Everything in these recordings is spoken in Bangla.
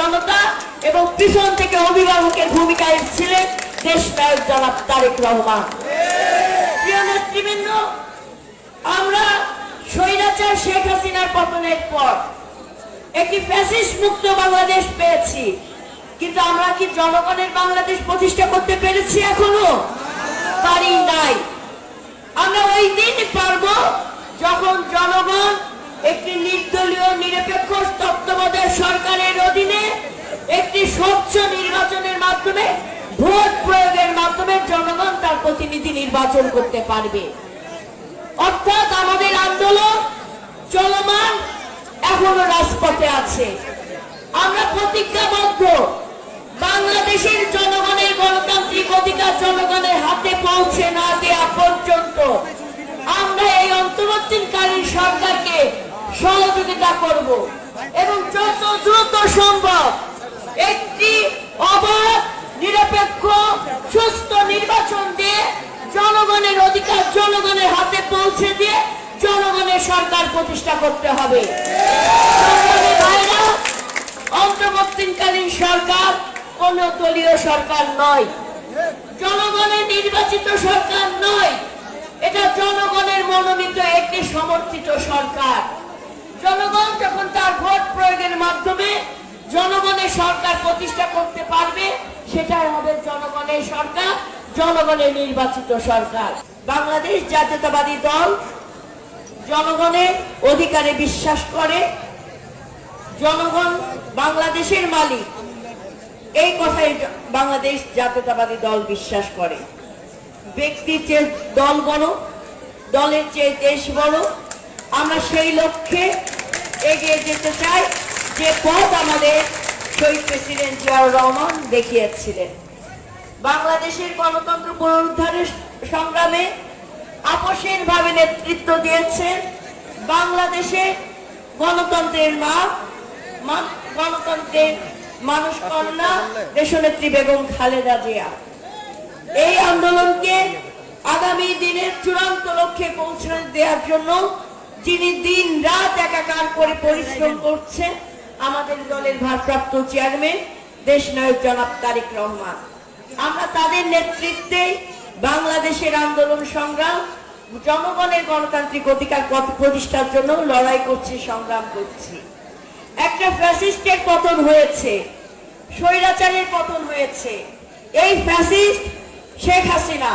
জনতা এবং পিছন থেকে অভিভাবকের ভূমিকায় ছিলেন দেশ জনাব তারেক রহমান। প্রিয় আমরা স্বৈরাচার শেখ হাসিনার পতনের পর একটি ফ্যাসিস্ট মুক্ত বাংলাদেশ পেয়েছি। কিন্তু আমরা কি জনগণের বাংলাদেশ প্রতিষ্ঠা করতে পেরেছি এখনও? পারি নাই। আমরা ওই দিন পারব যখন জনগণ একটি নির্দলীয়, নিরপেক্ষ তত্ত্বাবধায়ক সরকারের অধীনে একটি স্বচ্ছ নির্বাচনের মাধ্যমে ভোট প্রয়োগের মাধ্যমে জনগণ তার প্রতিনিধি নির্বাচন করতে পারবে। অর্থাৎ আমাদের আন্দোলন চলমান, এখনও রাজপথে আছে। আমরা প্রতিজ্ঞাবদ্ধ। বাংলাদেশের জনগণের গণতান্ত্রিক অধিকার জনগণের হাতে পৌঁছে না দেওয়া পর্যন্ত আমরা এই অন্তর্বর্তীকালীন সরকারকে সহযোগিতা করব এবং যত দ্রুত সম্ভব একটি অবাধ নিরপেক্ষ সুস্থ নির্বাচন দিয়ে জনগণের অধিকার জনগণের হাতে পৌঁছে দিয়ে জনগণের সরকার প্রতিষ্ঠা করতে হবে। অন্তর্বর্তীকালীন সরকার কোন দলীয় সরকার নয়। জনগণের নির্বাচিত সরকার নয়। এটা জনগণের মনোনীত একটি সমর্থিত সরকার। জনগণ যখন তার ভোট প্রয়োগের মাধ্যমে জনগণের সরকার প্রতিষ্ঠা করতে পারবে, সেটাই হবে জনগণের সরকার, জনগণের নির্বাচিত সরকার। বাংলাদেশ জাতীয়তাবাদী দল জনগণের অধিকারে বিশ্বাস করে। জনগণ বাংলাদেশের মালিক। এই কথাই বাংলাদেশ জাতীয়তাবাদী দল বিশ্বাস করে। ব্যক্তির চেয়ে দল বড় দলের চেয়ে দেশ বড় আমরা সেই লক্ষ্যে এগিয়ে যেতে চাই, যে পথ আমাদের শহীদ প্রেসিডেন্ট জিয়াউর রহমান দেখিয়েছিলেন। বাংলাদেশের গণতন্ত্র পুনরুদ্ধারের সংগ্রামে আপসের ভাবে নেতৃত্ব দিয়েছেন বাংলাদেশে গণতন্ত্রের মা মা- গণতন্ত্রের মানুষ কন্যা, দেশনেত্রী বেগম খালেদা জিয়া। এই আন্দোলনকে আগামী দিনের চূড়ান্ত লক্ষ্যে পৌঁছে দেওয়ার জন্য যিনি দিন রাত একাকার করে পরিশ্রম করছেন আমাদের দলের ভারপ্রাপ্ত চেয়ারম্যান দেশ নায়ক জনাব তারিক রহমান। আমরা তাদের নেতৃত্বে বাংলাদেশের আন্দোলন সংগ্রাম, জনগণের গণতান্ত্রিক অধিকার প্রতিষ্ঠার জন্য লড়াই করছি, সংগ্রাম করছি। একটা ফ্যাসিস্টের পতন হয়েছে, স্বৈরাচারের পতন হয়েছে। এই ফ্যাসিস্ট শেখ হাসিনা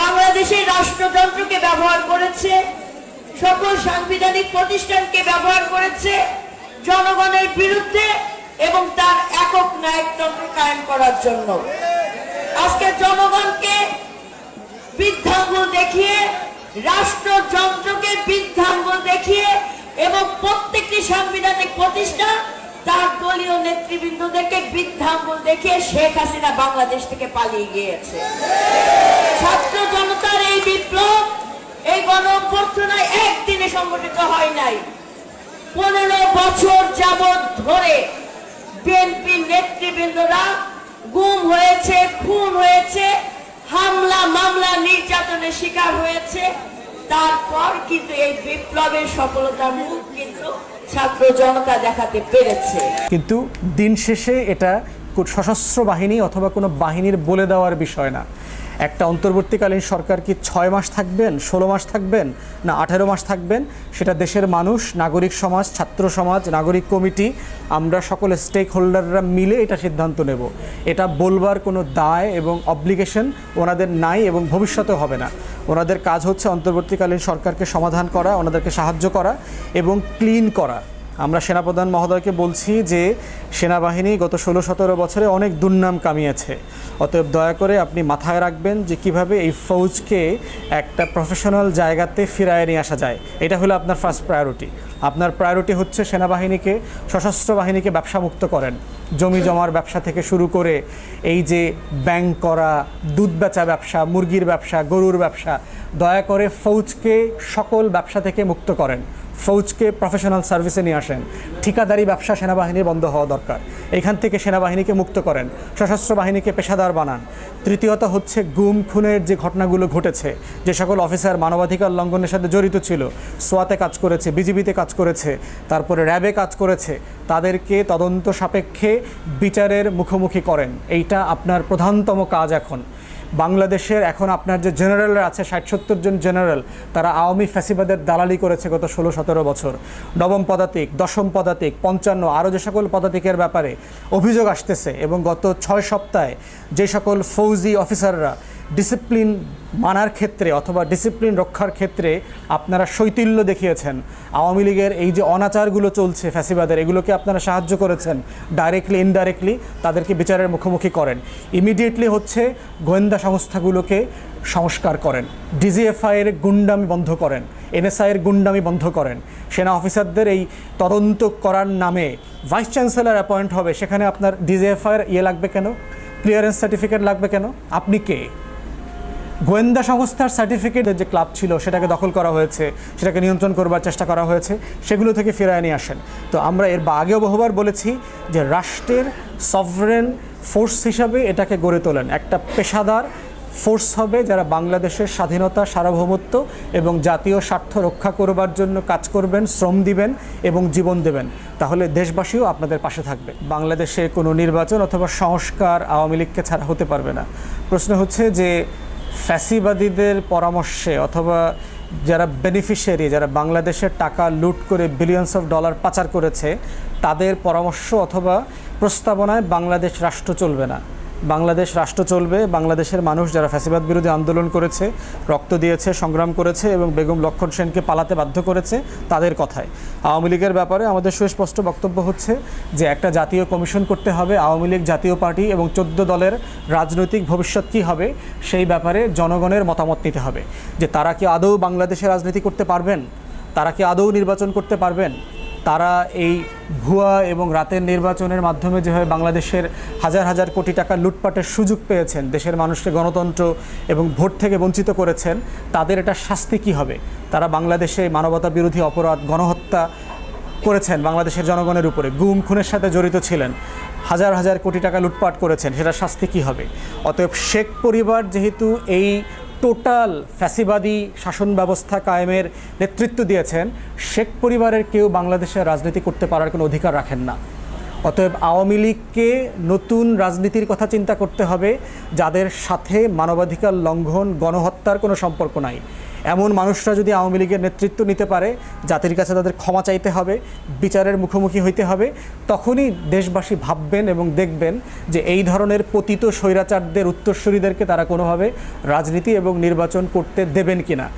বাংলাদেশের রাষ্ট্রযন্ত্রকে ব্যবহার করেছে, সকল সাংবিধানিক প্রতিষ্ঠানকে ব্যবহার করেছে, জনগণের বিরুদ্ধে এবং তার একক নায়কতন্ত্র কায়েম করার জন্য। আজকে জনগণকে বৃদ্ধাঙ্গুল দেখিয়ে, রাষ্ট্রযন্ত্রকে বৃদ্ধাঙ্গুল দেখিয়ে এবং প্রত্যেকটি সাংবিধানিক প্রতিষ্ঠান তার দলীয় নেতৃবৃন্দদেরকে বৃদ্ধাঙ্গুল দেখিয়ে শেখ হাসিনা বাংলাদেশ থেকে পালিয়ে গিয়েছে। ছাত্র জনতার এই বিপ্লব, এই গণ অভ্যর্থনায় একদিনে সংগঠিত হয় নাই। পনেরো বছর যাবৎ ধরে বিএনপি হয়েছে খুন হয়েছে, হামলা, মামলা, নির্যাতনের শিকার হয়েছে। তারপর কিন্তু এই বিপ্লবের সফলতা মুখ কিন্তু ছাত্র জনতা দেখাতে পেরেছে। কিন্তু দিন শেষে এটা সশস্ত্র বাহিনী অথবা কোনো বাহিনীর বলে দেওয়ার বিষয় না। একটা অন্তর্বর্তীকালীন সরকার কি ছয় মাস থাকবেন, ষোলো মাস থাকবেন না আঠেরো মাস থাকবেন? সেটা দেশের মানুষ, নাগরিক সমাজ, ছাত্র সমাজ, নাগরিক কমিটি, আমরা সকল স্টেক হোল্ডাররা মিলে এটা সিদ্ধান্ত নেব। এটা বলবার কোনো দায় এবং অব্লিগেশন ওনাদের নাই এবং ভবিষ্যতেও হবে না। ওনাদের কাজ হচ্ছে অন্তর্বর্তীকালীন সরকারকে সমাধান করা, ওনাদেরকে সাহায্য করা এবং ক্লিন করা। আমরা সেনাপ্রধান মহোদয়কে বলছি যে সেনাবাহিনী গত ষোলো সতেরো বছরে অনেক দুর্নাম কামিয়েছে। অতএব দয়া করে আপনি মাথায় রাখবেন যে কীভাবে এই ফৌজকে একটা প্রফেশনাল জায়গাতে ফিরায় নিয়ে আসা যায়। এটা হলো আপনার ফার্স্ট প্রায়োরিটি আপনার প্রায়োরিটি হচ্ছে সেনাবাহিনীকে, সশস্ত্র বাহিনীকে ব্যবসা মুক্ত করেন। জমি জমার ব্যবসা থেকে শুরু করে এই যে ব্যাংক করা, দুধ বেচা ব্যবসা, মুরগির ব্যবসা, গরুর ব্যবসা, দয়া করে ফৌজকে সকল ব্যবসা থেকে মুক্ত করেন। ফৌজকে প্রফেশনাল সার্ভিসে নিয়ে আসেন। ঠিকাদারি ব্যবসা সেনাবাহিনীর বন্ধ হওয়া দরকার। এখান থেকে সেনাবাহিনীকে মুক্ত করেন। সশস্ত্র বাহিনীকে পেশাদার বানান। তৃতীয়ত হচ্ছে গুম, খুনের যে ঘটনাগুলো ঘটেছে, যে সকল অফিসার মানবাধিকার লঙ্ঘনের সাথে জড়িত ছিল, সোয়াতে কাজ করেছে, বিজিবিতে কাজ করেছে, তারপরে র্যাবে কাজ করেছে, তাদেরকে তদন্ত সাপেক্ষে বিচারের মুখোমুখি করেন। এইটা আপনার প্রধানতম কাজ এখন। বাংলাদেশের এখন আপনার যে জেনারেল আছে, ষাট সত্তর জন জেনারেল তারা আওয়ামী ফ্যাসিবাদের দালালি করেছে গত ষোলো, সতেরো বছর। নবম পদাতিক, দশম পদাতিক, পঞ্চান্ন আরও যে সকল পদাতিকের ব্যাপারে অভিযোগ আসতেছে এবং গত ছয় সপ্তাহে যে সকল ফৌজি অফিসাররা ডিসিপ্লিন মানার ক্ষেত্রে অথবা ডিসিপ্লিন রক্ষার ক্ষেত্রে আপনারা শৈতিল্য দেখিয়েছেন। আওয়ামী লীগের এই যে অনাচারগুলো চলছে ফ্যাসিবাদের, এগুলোকে আপনারা সাহায্য করেছেন ডাইরেক্টলি ইনডাইরেক্টলি তাদেরকে বিচারের মুখোমুখি করেন। ইমিডিয়েটলি হচ্ছে গোয়েন্দা সংস্থাগুলোকে সংস্কার করেন। ডিজিএফআইয়ের গুন্ডামি বন্ধ করেন। এনএসআইয়ের গুন্ডামি বন্ধ করেন। সেনা অফিসারদের এই তদন্ত করার নামে ভাইস চ্যান্সেলর অ্যাপয়েন্ট হবে। সেখানে আপনার ডিজিএফআইয়ের ইয়ে লাগবে কেন? ক্লিয়ারেন্স সার্টিফিকেট লাগবে কেন? আপনি কে? গোয়েন্দা সংস্থার সার্টিফিকেটের যে ক্লাব ছিল, সেটাকে দখল করা হয়েছে, সেটাকে নিয়ন্ত্রণ করবার চেষ্টা করা হয়েছে, সেগুলো থেকে ফিরায় নিয়ে আসেন। তো আমরা এর বা, আগেও বহুবার বলেছি যে রাষ্ট্রের সভরেন ফোর্স হিসাবে এটাকে গড়ে তোলেন। একটা পেশাদার ফোর্স হবে যারা বাংলাদেশের স্বাধীনতা, সার্বভৌমত্ব এবং জাতীয় স্বার্থ রক্ষা করবার জন্য কাজ করবেন, শ্রম দিবেন এবং জীবন দেবেন। তাহলে দেশবাসীও আপনাদের পাশে থাকবে। বাংলাদেশে কোনো নির্বাচন অথবা সংস্কার আওয়ামী লীগকে ছাড়া হতে পারবে না। প্রশ্ন হচ্ছে যে ফ্যাসিবাদীদের পরামর্শে অথবা যারা বেনিফিশিয়ারি যারা বাংলাদেশের টাকা লুট করে বিলিয়নস অফ ডলার পাচার করেছে, তাদের পরামর্শ অথবা প্রস্তাবনায় বাংলাদেশ রাষ্ট্র চলবে না। বাংলাদেশ রাষ্ট্র চলবে, বাংলাদেশের মানুষ যারা ফ্যাসিবাদ বিরোধী আন্দোলন করেছে, রক্ত দিয়েছে, সংগ্রাম করেছে এবং বেগম লক্ষণ সেনকে পালাতে বাধ্য করেছে তাদের কথায়। আওয়ামী লীগের ব্যাপারে আমাদের সুস্পষ্ট বক্তব্য হচ্ছে যে একটা জাতীয় কমিশন করতে হবে, আওয়ামী লীগ জাতীয় পার্টি এবং চোদ্দ দলের রাজনৈতিক ভবিষ্যৎ কী হবে সেই ব্যাপারে জনগণের মতামত নিতে হবে। যে তারা কি আদৌ বাংলাদেশে রাজনীতি করতে পারবেন? তারা কি আদৌ নির্বাচন করতে পারবেন? তারা এই ভুয়া এবং রাতের নির্বাচনের মাধ্যমে যেভাবে বাংলাদেশের হাজার হাজার কোটি টাকা লুটপাটের সুযোগ পেয়েছেন, দেশের মানুষকে গণতন্ত্র এবং ভোট থেকে বঞ্চিত করেছেন, তাদের এটা শাস্তি কী হবে? তারা বাংলাদেশে মানবতা বিরোধী অপরাধ, গণহত্যা করেছেন বাংলাদেশের জনগণের উপরে, গুম, খুনের সাথে জড়িত ছিলেন, হাজার হাজার কোটি টাকা লুটপাট করেছেন সেটা শাস্তি কী হবে? অতএব শেখ পরিবার যেহেতু এই টোটাল ফ্যাসিবাদী শাসন ব্যবস্থা কায়েমের নেতৃত্ব দিয়েছেন। শেখ পরিবারের কেউ বাংলাদেশের রাজনীতি করতে পারার কোনো অধিকার রাখেন না। অতএব আওয়ামী লীগকে নতুন রাজনীতির কথা চিন্তা করতে হবে, যাদের সাথে মানবাধিকার লঙ্ঘন, গণহত্যার কোনো সম্পর্ক নাই। এমন মানুষরা যদি আওয়ামী লীগের নেতৃত্ব নিতে পারে, জাতির কাছে তাদের ক্ষমা চাইতে হবে, বিচারের মুখোমুখি হইতে হবে, তখনই দেশবাসী ভাববেন এবং দেখবেন যে এই ধরনের পতিত স্বৈরাচারদের উত্তরসূরিদেরকে তারা কোনোভাবে রাজনীতি এবং নির্বাচন করতে দেবেন কিনা।